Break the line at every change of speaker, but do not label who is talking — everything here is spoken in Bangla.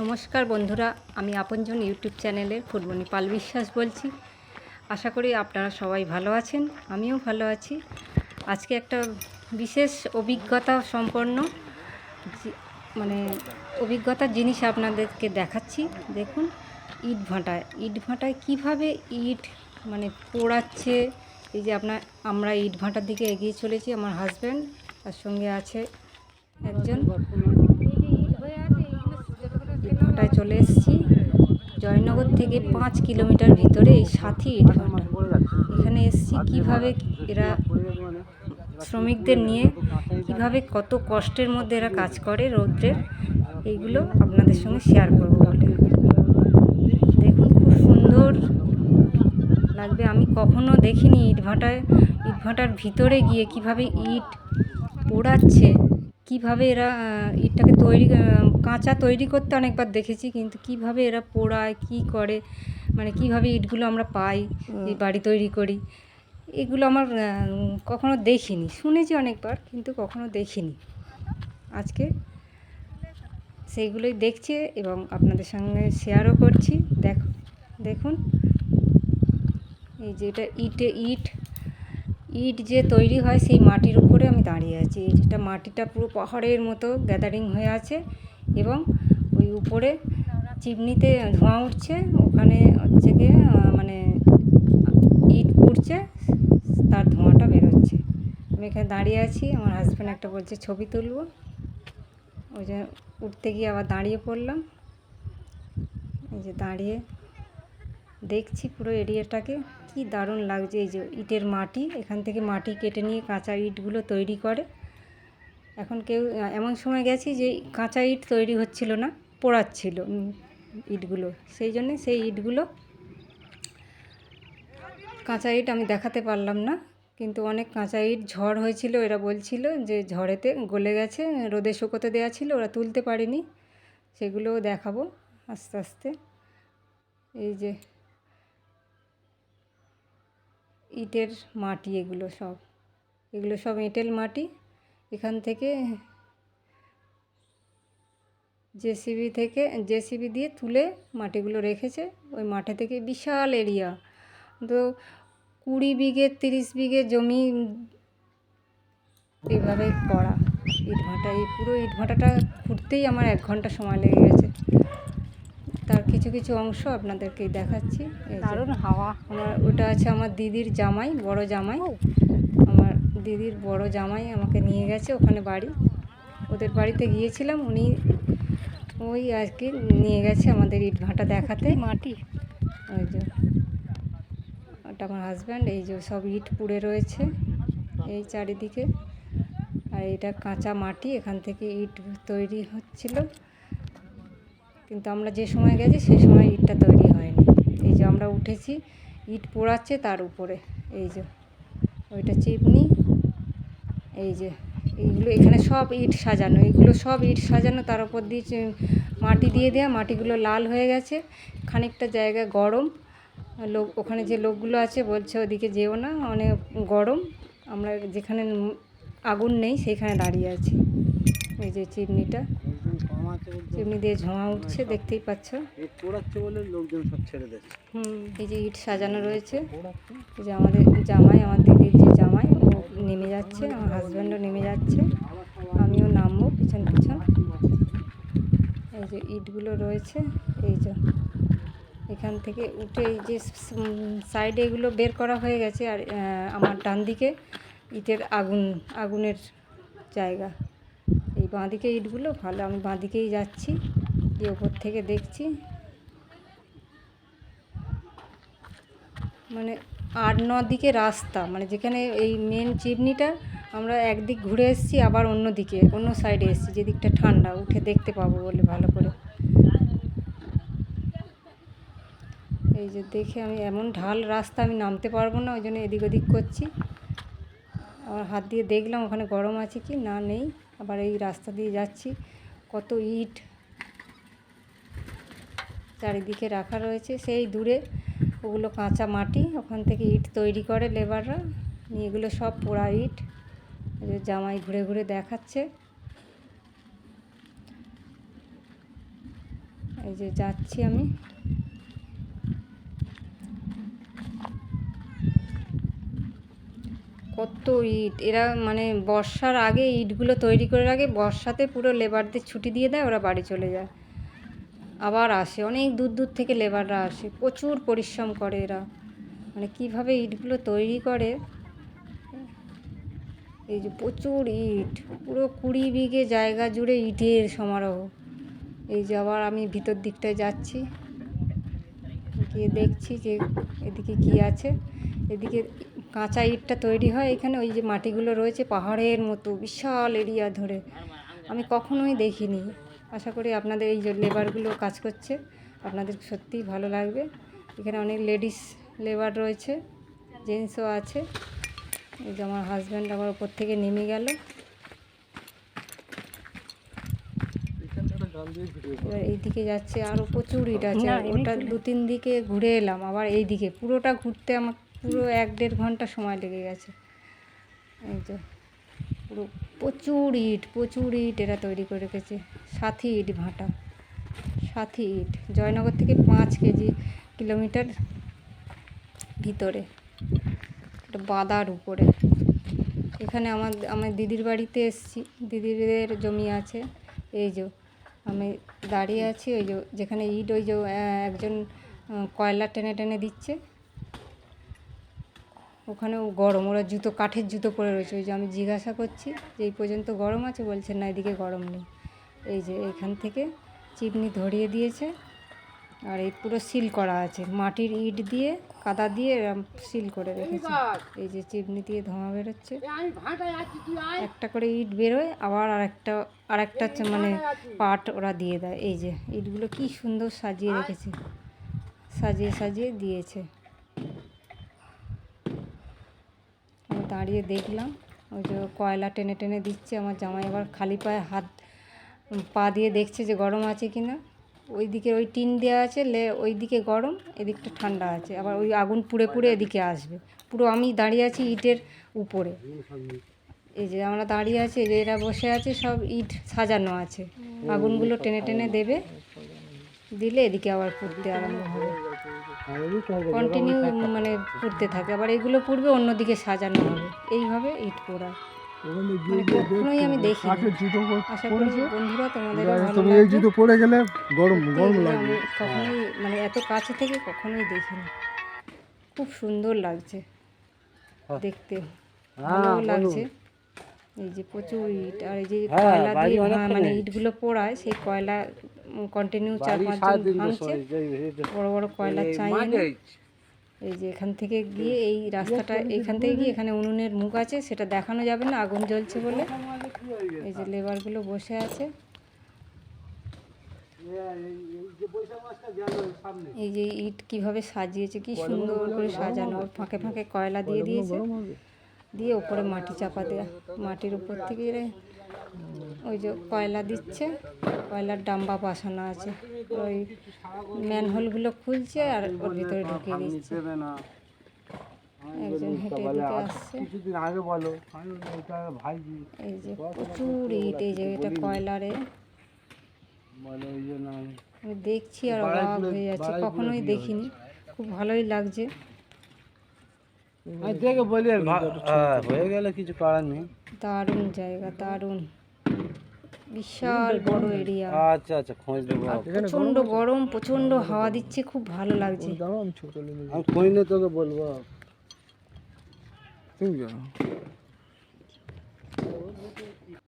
নমস্কার বন্ধুরা, আমি আপনজন ইউটিউব চ্যানেলের ফুলমণি পাল বিশ্বাস বলছি। আশা করি আপনারা সবাই ভালো আছেন, আমিও ভালো আছি। আজকে একটা বিশেষ অভিজ্ঞতা সম্পন্ন মানে অভিজ্ঞতার জিনিস আপনাদেরকে দেখাচ্ছি। দেখুন, ইট ভাঁটায়। ইট ভাঁটায় কীভাবে ইট মানে পোড়াচ্ছে, এই যে আপনার, আমরা ইট ভাঁটার দিকে এগিয়ে চলেছি, আমার হাজব্যান্ড, তার সঙ্গে আছে একজন। ইটভাটায় চলে এসেছি। জয়নগর থেকে পাঁচ কিলোমিটার ভিতরে এই সাথী ইটভাটা এখানে এসেছি কীভাবে এরা শ্রমিকদের নিয়ে, কীভাবে কত কষ্টের মধ্যে এরা কাজ করে রৌদ্রের, এইগুলো আপনাদের সঙ্গে শেয়ার করব বলে। দেখুন, খুব সুন্দর লাগবে। আমি কখনো দেখিনি ইটভাটায়, ইটভাটার ভিতরে গিয়ে কীভাবে ইট পোড়াচ্ছে। কীভাবে এরা ইটটাকে তৈরি কাঁচা তৈরি করতে অনেকবার দেখেছি কিন্তু কীভাবে এরা পোড়ায় কি করে মানে কীভাবে ইটগুলো আমরা পাই এই বাড়ি তৈরি করি এগুলো আমার কখনো দেখিনি। শুনেছি অনেকবার কিন্তু কখনো দেখিনি। আজকে সেইগুলোই দেখছি এবং আপনাদের সঙ্গে শেয়ারও করছি। দেখ দেখুন এই যে এটা ইটে ইট ইট যে তৈরি হয় সেই মাটির উপরে আমি দাঁড়িয়ে আছি। এই যেটা মাটিটা পুরো পাহাড়ের মতো গ্যাদারিং হয়ে আছে এবং ওই উপরে চিমনিতে ধোঁয়া উঠছে। ওখানে হচ্ছে গিয়ে মানে ইট পুড়ছে, তার ধোঁয়াটা বেরোচ্ছে। আমি এখানে দাঁড়িয়ে আছি, আমার হাজব্যান্ড একটা বলছে, ছবি তুলবো? ওই যে উঠতে গিয়ে আবার দাঁড়িয়ে পড়লাম। এই যে দাঁড়িয়ে দেখছি পুরো এরিয়াটাকে কি দারুণ লাগছে এই যে ইটের মাটি। এখান থেকে মাটি কেটে নিয়ে কাঁচা ইটগুলো তৈরি করে। এখন কেউ, এমন সময় গেছি যে কাঁচা ইট তৈরি হচ্ছিল না, পোড়াচ্ছিল ইটগুলো। সেই জন্যে সেই ইটগুলো, কাঁচা ইট আমি দেখাতে পারলাম না। কিন্তু অনেক কাঁচা ইট ঝড় হয়েছিল, এরা বলছিল যে ঝড়েতে গলে গেছে, রোদে শুকোতে দেওয়া ছিল, ওরা তুলতে পারেনি। সেগুলোও দেখাবো আস্তে আস্তে। এই যে ইটের মাটি এগুলো সব। এগুলো সব এঁটেল মাটি। এখান থেকে জেসিবি থেকে, জেসিবি দিয়ে তুলে মাটিগুলো রেখেছে। ওই মাঠে থেকে বিশাল এরিয়া। তো কুড়ি বিঘে, তিরিশ বিঘে জমি এইভাবে করা ইটভাটা এই পুরো ইটভাটাটা খুঁড়তেই আমার এক ঘণ্টা সময় লেগে গেছে। তার কিছু কিছু অংশ আপনাদেরকে দেখাচ্ছি।
দারুণ হাওয়া।
আমার ওটা আছে আমার দিদির জামাই বড় জামাই। আমার দিদির বড় জামাই আমাকে নিয়ে গেছে ওখানে বাড়ি। ওদের বাড়িতে গিয়েছিলাম উনি ওই আজকে নিয়ে গেছে আমাদের ইট ভাটা দেখাতে
মাটি।
ওই যে ওটা আমার হাজব্যান্ড এই যে সব ইট পুড়ে রয়েছে এই চারিদিকে। আর এটা কাঁচা মাটি এখান থেকে ইট তৈরি হচ্ছিল। কিন্তু আমরা যে সময় গেছি সেই সময় ইটটা তৈরি হয়নি। এই যে আমরা উঠেছি, ইট পোড়াচ্ছে তার উপরে। এই যে, ওইটা চিমনি এই যে, এইগুলো এখানে সব ইট সাজানো। এইগুলো সব ইট সাজানো, তার উপর দিয়ে মাটি দিয়ে দেওয়া মাটিগুলো লাল হয়ে গেছে, খানিকটা জায়গা গরম। লোক, ওখানে যে লোকগুলো আছে, বলছে ওদিকে যেও না অনেক গরম। আমরা যেখানে আগুন নেই সেইখানে দাঁড়িয়ে আছি। এই যে চিমনিটা চিমনি দিয়ে ধোঁয়া উঠছে দেখতেই পাচ্ছ।
ইট পোড়াচ্ছে বলে লোকজন সব ছেড়ে দিচ্ছে।
হুম এই যে ইট সাজানো রয়েছে। যে আমাদের জামাই আমার দিদির যে জামাই ও নেমে যাচ্ছে আমার হাজব্যান্ডও নেমে যাচ্ছে। আমিও নামবো পিছন পিছন। এই যে ইটগুলো রয়েছে এই যে এখান থেকে উঠে এই যে সাইডে এগুলো বের করা হয়ে গেছে আর আমার ডান দিকে ইটের আগুন আগুনের জায়গা। এই বাঁদিকে ইটগুলো, ভালো, আমি বাঁদিকেই যাচ্ছি, গিয়ে ওপর থেকে দেখছি। মানে আট, ন দিকে রাস্তা মানে যেখানে এই মেন চিমনিটা, আমরা একদিক ঘুরে এসেছি, আবার অন্য দিকে, অন্য সাইডে এসেছি যেদিকটা ঠান্ডা, উঠে দেখতে পাবো বলে ভালো করে। এই যে দেখে আমি, এমন ঢাল রাস্তা আমি নামতে পারব না, ওই জন্য এদিক ওদিক করছি। আবার হাত দিয়ে দেখলাম ওখানে গরম আছে কি? না, নেই। আবার এই রাস্তা দিয়ে যাচ্ছি। কত ইট চারিদিকে রাখা রয়েছে। সেই দূরে ওগুলো কাঁচা মাটি। ওখান থেকে ইট তৈরি করে লেবাররা। নিয়ে এগুলো সব পোড়া ইট। জামাই ঘুরে ঘুরে দেখাচ্ছে। এই যে যাচ্ছি আমি। কত ইট। এরা মানে বর্ষার আগে ইটগুলো তৈরি করে রাখে, বর্ষাতে পুরো লেবারদের ছুটি দিয়ে দেয়, ওরা বাড়ি চলে যায়। আবার আসে, অনেক দূর দূর থেকে লেবাররা আসে, প্রচুর পরিশ্রম করে এরা। মানে কীভাবে ইটগুলো তৈরি করে? এই যে প্রচুর ইট, পুরো কুড়ি বিঘে জায়গা জুড়ে ইটের সমারোহ। এই যে আবার আমি ভিতর দিকটায় যাচ্ছি, গিয়ে দেখছি যে এদিকে কি আছে। এদিকে কাঁচা ইটটা তৈরি হয় এখানে ওই যে মাটিগুলো রয়েছে পাহাড়ের মতো বিশাল এরিয়া ধরে। আমি কখনোই দেখিনি। আশা করি আপনাদের এই যে লেবারগুলো কাজ করছে আপনাদের সত্যিই ভালো লাগবে। এখানে অনেক লেডিস লেবার রয়েছে জেন্টসও আছে। এই যে আমার হাজব্যান্ড আমার ওপর থেকে নেমে গেল। এবার এইদিকে যাচ্ছে আরও প্রচুর ইট আছে। ওটা দু তিন দিকে ঘুরে এলাম আবার এই দিকে পুরোটা ঘুরতে আমার পুরো এক দেড় ঘণ্টা সময় লেগে গেছে। এই যে, পুরো প্রচুর ইট প্রচুর ইট এরা তৈরি করে রেখেছে। সাথী ইট ভাঁটা, সাথী ইট। জয়নগর থেকে পাঁচ কেজি কিলোমিটার ভিতরে, একটা বাদার উপরে। এখানে আমার আমার দিদির বাড়িতে এসেছি। দিদিদের জমি আছে। এই যে, আমি দাঁড়িয়ে আছি। ওই যে, যেখানে ইট, ওই যে একজন কয়লা টেনে টেনে দিচ্ছে। ওখানেও গরম, ওরা জুতো, কাঠের জুতো পরে রয়েছে। ওই যে আমি জিজ্ঞাসা করছি, যে এই পর্যন্ত গরম আছে? বলছে, না, এদিকে গরম নেই। এই যে এখান থেকে চিমনি ধরিয়ে দিয়েছে আর এই পুরো সিল করা আছে। মাটির ইট দিয়ে, কাদা দিয়ে সিল করে রেখেছে। এই যে চিমনি দিয়ে ধোঁয়া বেরোচ্ছে। একটা করে ইট বেরোয়, আবার আরেকটা আরেকটা হচ্ছে মানে পাট ওরা দিয়ে দেয়। এই যে ইটগুলো কি সুন্দর সাজিয়ে রেখেছে। সাজিয়ে সাজিয়ে দিয়েছে। দাঁড়িয়ে দেখলাম। ওই যে কয়লা টেনে টেনে দিচ্ছে, আমার জামাই আবার খালি পায়ে হাত, পা দিয়ে দেখছে যে গরম আছে কি না ওই দিকে ওই টিন দেওয়া আছে, লে ওই দিকে গরম, এদিকটা ঠান্ডা আছে। আবার ওই আগুন পুড়ে পুড়ে এদিকে আসবে। পুরো আমি দাঁড়িয়ে আছি ইটের উপরে। এই যে আমরা দাঁড়িয়ে আছি যে এরা বসে আছে, সব ইট সাজানো আছে। আগুনগুলো টেনে টেনে দেবে, দিলে এদিকে আবার পুড়তে আরম্ভ হবে। কন্টিনিউ মানে পুড়তে থাকে। আবার এগুলো পুড়বে অন্যদিকে সাজানো হবে। এইভাবে ইট পোড়া। মানে কখনোই আমি আশা করি বন্ধুরা তোমাদের
তুমি এই জুতো পরে গেলে গরম গরম লাগবে।
কখনোই মানে এত কাছে থেকে কখনোই দেখিনি। খুব সুন্দর লাগছে দেখতে। ভালো লাগছে। এই যে প্রচুর ইট আর এই যে কয়লা দিয়ে মানে ইটগুলো পোড়ায় সেই কয়লা কন্টিনিউ চার পাঁচজন ভাঙছে। বড় বড় কয়লা চাই এনে এই যে এখান থেকে গিয়ে এই রাস্তাটা এখান থেকে গিয়ে এখানে উনুনের মুখ আছে সেটা দেখানো যাবে না আগুন জ্বলছে বলে। এই যে লেবারগুলো বসে আছে। এই যে ইট কীভাবে সাজিয়েছে কি সুন্দর করে সাজানো ফাঁকে ফাঁকে কয়লা দিয়ে দিয়েছে। দিয়ে ওপরে মাটি চাপা দেয়া মাটির উপর থেকে ওই যে কয়লা দিচ্ছে। কয়লার ডাম্বা বসানো আছে। ওই ম্যানহোলগুলো খুলছে আর ওর ভিতরে ঢুকিয়ে দিচ্ছে। একজন হেঁটে আসছে।
কিছুদিন আগে বলো আমি ওইটা ভাইজি।
এই যে প্রচুর ইট এই যে এটা কয়লারে।
বলে ওই জন্য আমি
আমি দেখছি আর অবাক হয়ে যাচ্ছে। কখনোই দেখিনি। খুব ভালোই লাগছে।
আমি দেখে বলি হয়ে গেলে কিছু করার নেই।
দারুণ জায়গা দারুণ। বিশাল বড় এরিয়া
আচ্ছা আচ্ছা খোঁজ দেবো
প্রচণ্ড গরম প্রচণ্ড হাওয়া দিচ্ছে খুব ভালো লাগছে।
আমি খোঁজ নিয়ে তোকে বলব। তুমি জানো।